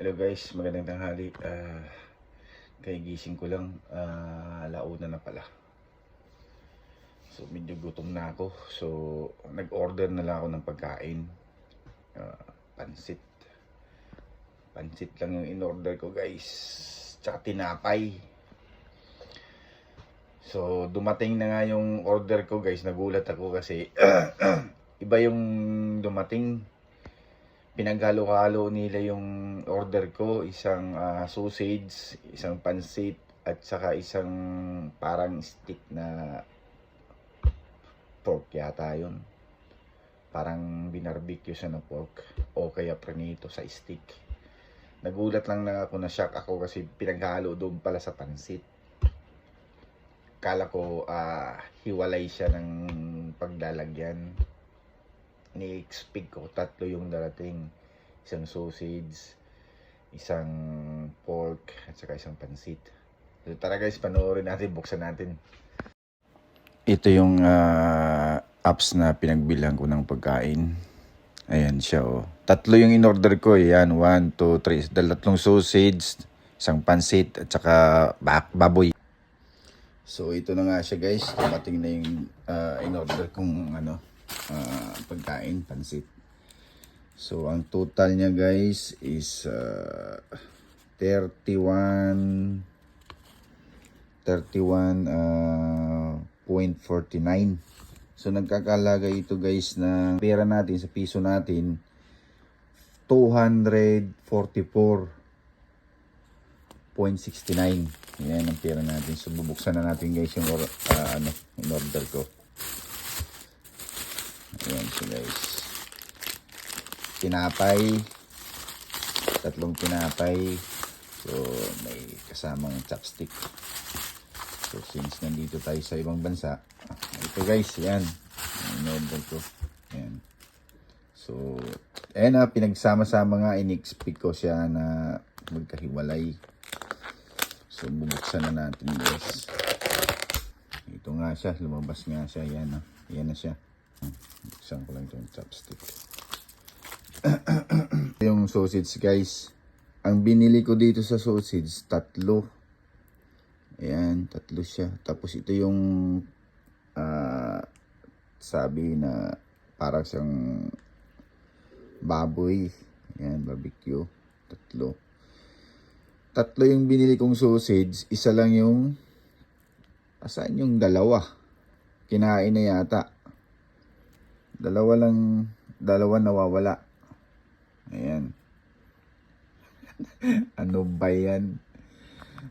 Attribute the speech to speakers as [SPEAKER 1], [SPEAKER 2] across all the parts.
[SPEAKER 1] Hello guys, magandang tanghali. Ah, kay gising ko lang, ah, alauna na pala. So medyo gutom na ako. So nag-order na lang ako ng pagkain. Ah, pansit. Pansit lang yung in-order ko guys. Tsaka tinapay. So dumating na nga yung order ko guys. Nagulat ako kasi iba yung dumating pinaghalo-halo nila yung order ko, isang ah, sausage, isang pansit, at saka isang parang stick na pork yata yun. Parang binarbecue siya na pork o kaya pranito sa stick. Nagulat lang na ako, na-shock ako kasi pinaghalo doon pala sa pansit. Kala ko ah, hiwalay siya ng paglalagyan ni-expect ko tatlo yung darating. Isang sausage, isang pork, at saka isang pansit. So, tara guys, panoorin natin, buksan natin. Ito yung ah, apps na pinagbilang ko ng pagkain. Ayan siya oh. Tatlo yung in-order ko. Ayan, one, two, three. Dalatlong sausage, isang pansit, at saka ba- baboy. So ito na nga siya guys. Dumating na yung ah, in-order kong ano, ah, pagkain, pansit. So ang total niya guys is ah, 31 31 ah, 0.49. So nagkakalaga ito guys na pera natin sa piso natin 244.69. Yan ang pera natin. So bubuksan na natin guys yung ah, ano, in order ko. Ayan so guys. Tinapay. Tatlong tinapay. So may kasamang chopstick. So since nandito tayo sa ibang bansa, ah, ito guys, yan. Ang in-order ko. Yan. So, ayan na, pinagsama-sama nga, in-expect ko siya na magkahiwalay. So, bubuksan na natin guys. Ito nga siya, lumabas nga siya, yan na. Yan na siya. Hmm, Buksan ko lang itong chopstick. yung sausage guys. Ang binili ko dito sa sausage, tatlo. Ayan, tatlo siya. Tapos ito yung ah, sabi na parang siyang baboy. Ayan, barbecue. Tatlo. Tatlo yung binili kong sausage. Isa lang yung Asan yung dalawa? Kinain na yata. Dalawa lang, dalawa nawawala. Ayan. ano ba yan?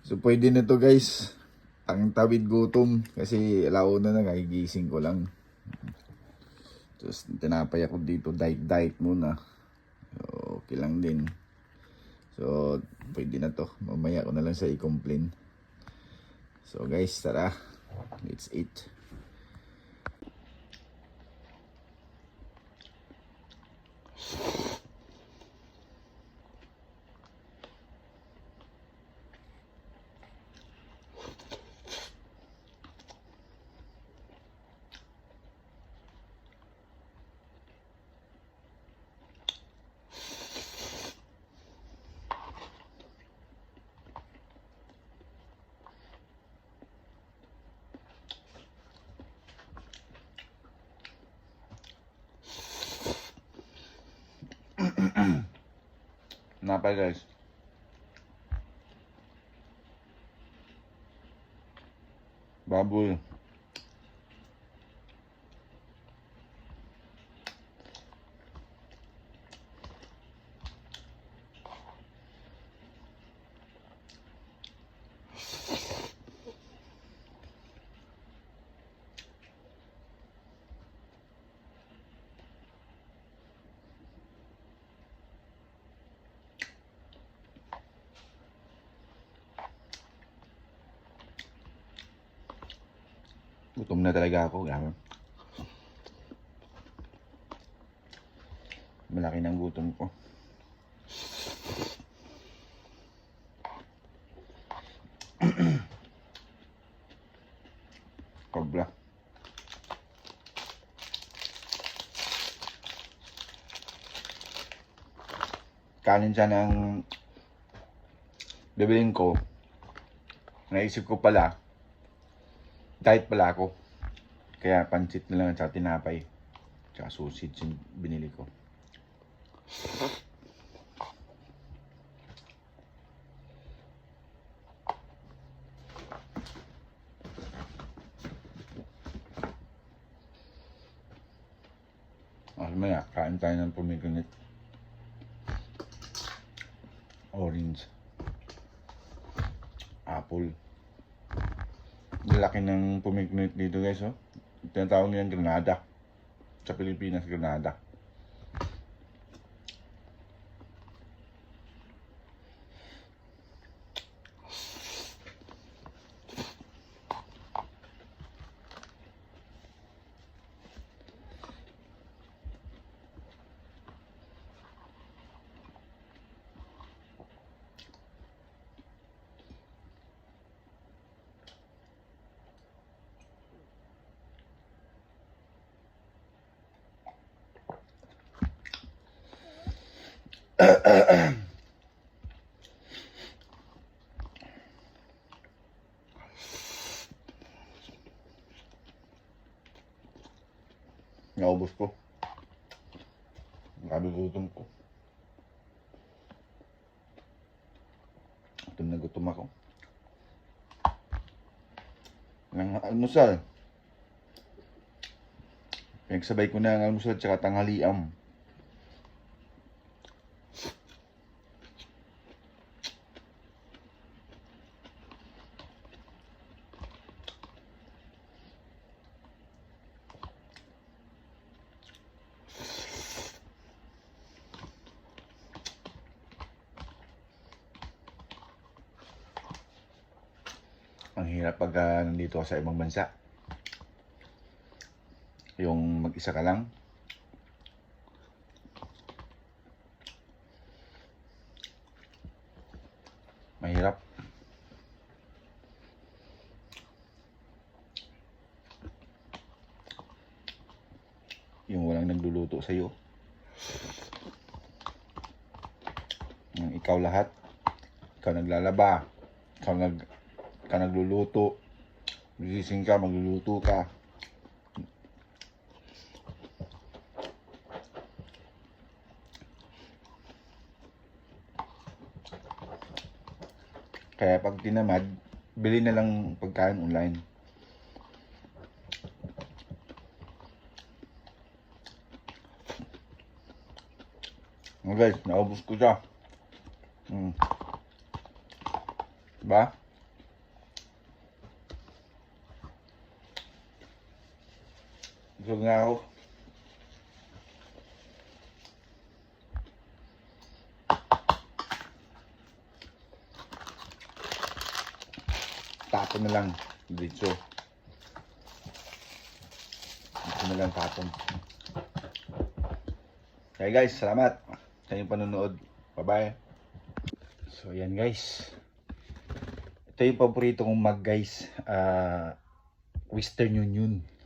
[SPEAKER 1] So, pwede na to guys. Ang tawid gutom. Kasi launa na, kagigising ko lang. Tapos, tinapay ako dito. Diet, diet muna. So, okay lang din. So, pwede na to. Mamaya ko na lang sa i-complain. So, guys, tara. Let's eat. Napay guys. Baboy. Gutom na talaga ako. Gano'n. Malaki ng gutom ko. Cobra. Kanin siya ng bibilin ko, naisip ko pala, diet pala ako. Kaya pansit na lang at tinapay. Tsaka sausage yung binili ko. Ah, maya, kain tayo ng pomegranate. Orange. Apple. Laki ng pomegranate dito guys, oh. Tinatawag nilang granada. Sa Pilipinas, granada. Naubos ko. Grabe gutom ko. Gutom na gutom ako. Nang almusal. Pinagsabay ko na ang almusal at saka tanghaliam. Ang hirap pag ah, nandito sa ibang bansa. Yung mag-isa ka lang. Mahirap. Yung walang nagluluto sa'yo. Yung ikaw lahat. Ikaw naglalaba. Ikaw nag ka nagluluto. Gising ka, magluluto ka. Kaya pag tinamad, bili na lang pagkain online. Guys, naubos ko siya. Hmm. Diba? Busog nga ako. Tapon na lang dito. Dito na lang tapon. Okay guys, salamat sa inyong panonood. Bye-bye. So yan guys. Ito yung paborito kong mag guys. Ah, Western Union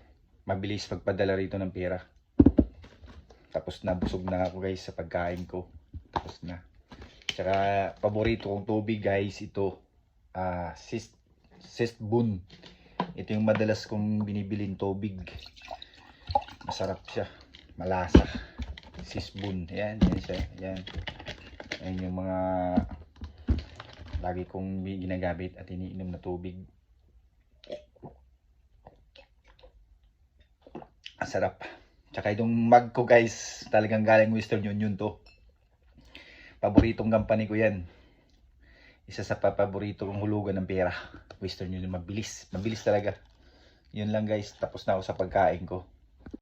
[SPEAKER 1] mabilis magpadala rito ng pera. Tapos na, busog na ako guys sa pagkain ko. Tapos na. Tsaka, paborito kong tubig guys, ito. Ah, sis, sis Boon. Ito yung madalas kong binibiling tubig. Masarap siya. Malasa. Sis Boon. Ayan, yan siya. Ayan. Ayan yung mga lagi kong ginagamit at iniinom na tubig. Ang sarap. Tsaka itong mug ko guys, talagang galing Western Union to. Paboritong company ko yan. Isa sa paborito kong hulugan ng pera. Western Union, mabilis. Mabilis talaga. Yun lang guys, tapos na ako sa pagkain ko.